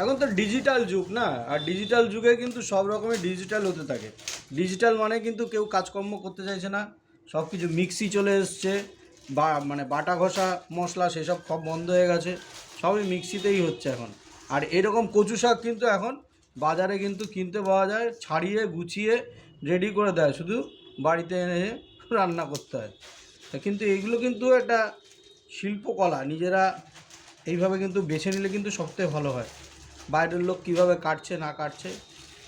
এখন তো ডিজিটাল যুগ না? আর ডিজিটাল যুগে কিন্তু সব রকমের ডিজিটাল হতে থাকে। ডিজিটাল মানে কিন্তু কেউ কাজকর্ম করতে চাইছে না সব কিছু মিক্সি চলে এসছে, বা মানে বাটা ঘষা মশলা সেসব সব বন্ধ হয়ে গেছে, সবই মিক্সিতেই হচ্ছে এখন। আর এরকম কচু শাক কিন্তু এখন বাজারে কিন্তু কিনতে পাওয়া যায়, ছাড়িয়ে, গুছিয়ে রেডি করে দেয়, শুধু বাড়িতে এনে রান্না করতে হয়। কিন্তু এগুলো কিন্তু একটা শিল্পকলা, নিজেরা এইভাবে কিন্তু বেছে নিলে কিন্তু সবথেকে ভালো হয়। বাইরের লোক কীভাবে কাটছে, না কাটছে,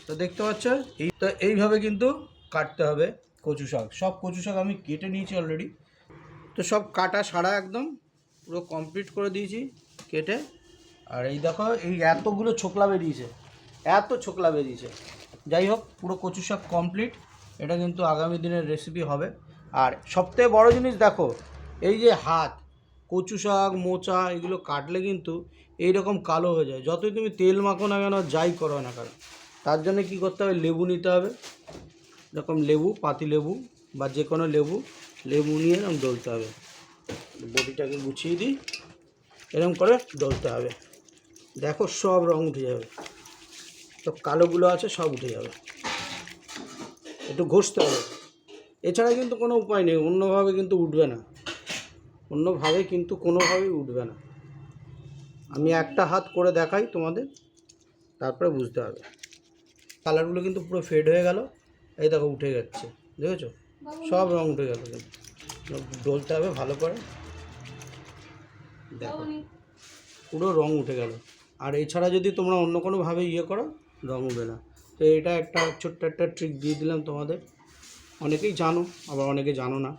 তো দেখতে পাচ্ছ? এই তো এইভাবে কিন্তু কাটতে হবে কচু শাক। সব কচু শাক আমি কেটে নিয়েছি অলরেডি তো সব কাটা সারা একদম, পুরো কমপ্লিট করে দিয়েছি কেটে। আর এই দেখো, এই এতগুলো ছোকলা বেরিয়েছে, এত ছোকলা বেরিয়েছে। যাই হোক, পুরো কচু শাক কমপ্লিট এটা কিন্তু আগামী দিনের রেসিপি হবে। আর সবথেকে বড় জিনিস দেখো, এই যে হাত কচু শাক, মোচা এগুলো কাটলে কিন্তু এই রকম কালো হয়ে যায়। যতই তুমি তেল মাখো না কেন, যাই করো না কেন। তার জন্য কি করতে হবে? লেবু নিতে হবে। এরকম লেবু, পাতি লেবু বা যে কোনো লেবু লেবু নিয়ে এরকম ডলতে হবে। বডিটাকে গুছিয়ে দিই। এরকম করে ডলতে হবে। দেখো সব রং উঠে যাবে। সব কালোগুলো আছে, সব উঠে যাবে। একটু ঘষতে হবে। এছাড়া কিন্তু কোনো উপায় নেই। অন্যভাবে কিন্তু উঠবে না। অন্যভাবে কিন্তু কোনোভাবেই উঠবে না। আমি একটা হাত করে দেখাই তোমাদের, তারপরে বুঝতে হবে। কালারগুলো কিন্তু পুরো ফেড হয়ে গেল। এই দেখো উঠে যাচ্ছে, দেখেছ? সব রং উঠে গেল ডলতে হবে ভালো করে। দেখো, পুরো রং উঠে গেল। আর এছাড়া যদি তোমরা অন্য কোনোভাবে ইয়ে করো রং উঠবে না। তো এটা একটা ছোট্ট একটা ট্রিক দিয়ে দিলাম তোমাদের। অনেকেই জানো, আবার অনেকে জানো না।